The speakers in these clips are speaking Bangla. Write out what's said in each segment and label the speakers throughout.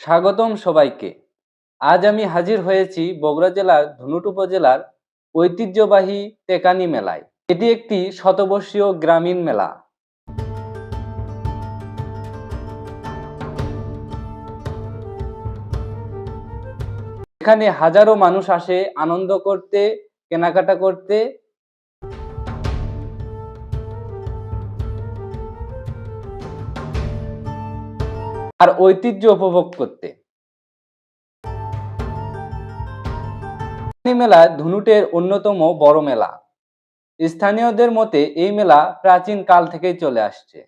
Speaker 1: স্বাগতম সবাইকে। আজ আমি হাজির হয়েছি বগুড়া জেলার ধুনুট উপজেলার ঐতিহ্যবাহী তেকানি মেলায়। এটি একটি শতবর্ষীয় গ্রামীণ মেলা। এখানে হাজারো মানুষ আসে, আনন্দ করতে, কেনাকাটা করতে। আর ঐতিহ্য উপভোগ করতে। মেলা ধুনুটের অন্যতম বড় মেলা। স্থানীয়দের মতে এই মেলা প্রাচীন কাল থেকেই চলে আসছে।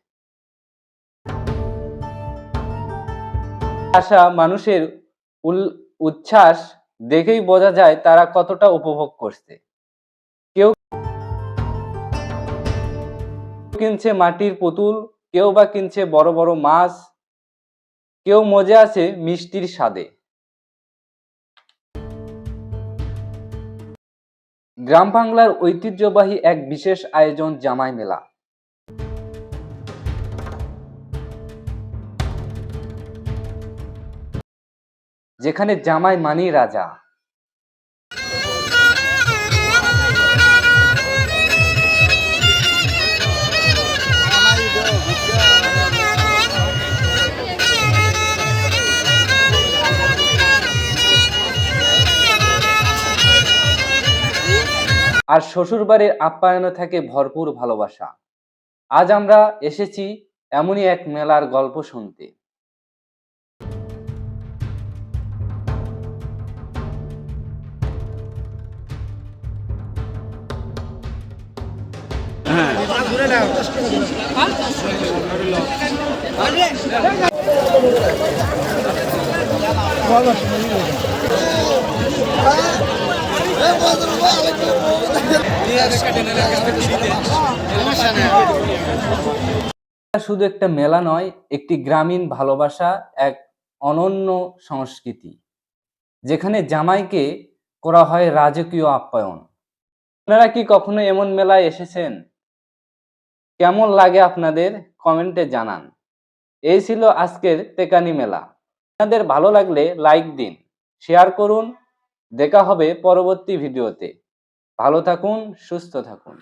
Speaker 1: আসা মানুষের উচ্ছ্বাস দেখেই বোঝা যায় তারা কতটা উপভোগ করছে। কেউ কিনছে মাটির পুতুল, কেউ বা কিনছে বড় বড় মাছ, কেউ মজে আছে মিষ্টির স্বাদে। গ্রাম বাংলার ঐতিহ্যবাহী এক বিশেষ আয়োজন জামাই মেলা। যেখানে জামাই মানি রাজা। আর শ্বশুরবাড়ির আপ্যায়নে থাকে ভরপুর ভালোবাসা। আজ আমরা এসেছি এমনই এক মেলার গল্প শুনতে। এটা শুধু একটা মেলা নয়, একটি গ্রামীণ ভালোবাসা, এক অনন্য সংস্কৃতি, যেখানে জামাইকে করা হয় রাজকীয় আপ্যায়ন। আপনারা কি কখনো এমন মেলায় এসেছেন? কেমন লাগে আপনাদের কমেন্টে জানান। এই ছিল আজকের তেকানি মেলা। আপনাদের ভালো লাগলে লাইক দিন, শেয়ার করুন। দেখা হবে পরবর্তী ভিডিওতে। ভালো থাকুন, সুস্থ থাকুন।